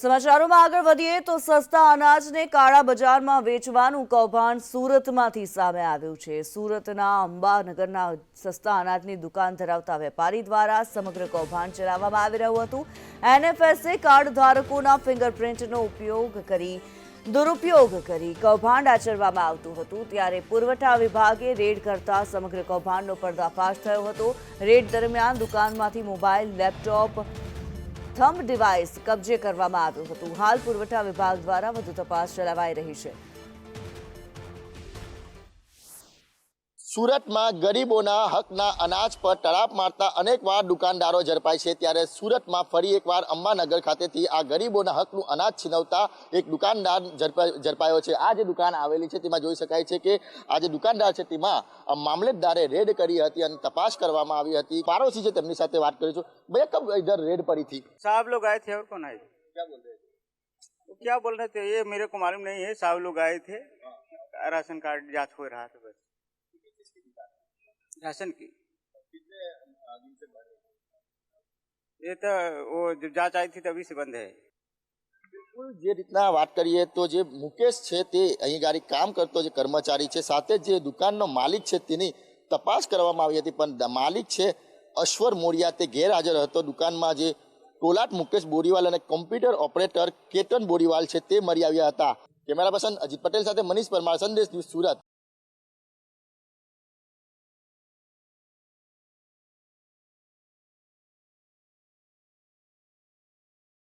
સમાચારોમાં આગળ વધીએ તો સસ્તા અનાજને કાળા બજારમાં વેચવાનું કૌભાંડ સુરતમાંથી સામે આવ્યું છે સુરતના અંબાનગરના સસ્તા અનાજની દુકાન ધરાવતા વેપારી દ્વારા સમગ્ર કૌભાંડ ચલાવવામાં આવી રહ્યું હતું એનએફએસએ કાર્ડ ધારકોના ફિંગરપ્રિન્ટનો ઉપયોગ કરી દુરુપયોગ કરી કૌભાંડ આચરવામાં આવતું હતું ત્યારે પુરવઠા વિભાગે રેડ કરતા સમગ્ર કૌભાંડનો પર્દાફાશ થયો હતો રેડ દરમિયાન દુકાનમાંથી મોબાઈલ લેપટોપ થમ્બ ડિવાઇસ કબજે કરવામાં આવ્યું હતું હાલ પુરવઠા વિભાગ દ્વારા વધુ તપાસ ચલાવાઈ રહી છે સુરત માં ગરીબો ના હક ના અનાજ પર તલાપ મારતા અનેક વાર દુકાનદારો જરપાય છે ત્યારે સુરત માં ફરી એકવાર અંબા નગર ખાતે થી આ ગરીબો ના હક નું અનાજ છીનવતા એક દુકાનદાર જરપાયો છે આ જે દુકાન આવેલી છે તે માં જોઈ શકાય છે કે આ જે દુકાનદાર છે તે માં મામલેદાર એ રેડ કરી હતી અને તપાસ કરવામાં આવી હતી પડોશી છે તેમની સાથે વાત કરી જો મેક અપ ઇધર રેડ પડી થી સાબ લોકો આયે थे और कौन आए क्या बोल रहे थे तो क्या बोल रहे थे ये मेरे को मालूम नहीं है સાબ લોકો આયે थे આરાશન કાર્ડ જાચ થઈ રહ્યો હતો राशन की ये तो वो जब जांच आई थी तभी से बंद है बिल्कुल जे इतना बात करिए तो जे मुकेश छे ते गाड़ी काम करतो जे कर्मचारी छे साथे जे दुकान नो मालिक छे तिनी तपास करवा मा आवी अश्वर मोरिया ते गैर दुकान मा जे टोलाट मुकेश बोरीवाल ने ऑपरेटर केतन बोरीवाल छे मरी आविया हता कैमरा पर्सन अजीत पटेल साथे मनीष परमार संदेश न्यूज़ सूरत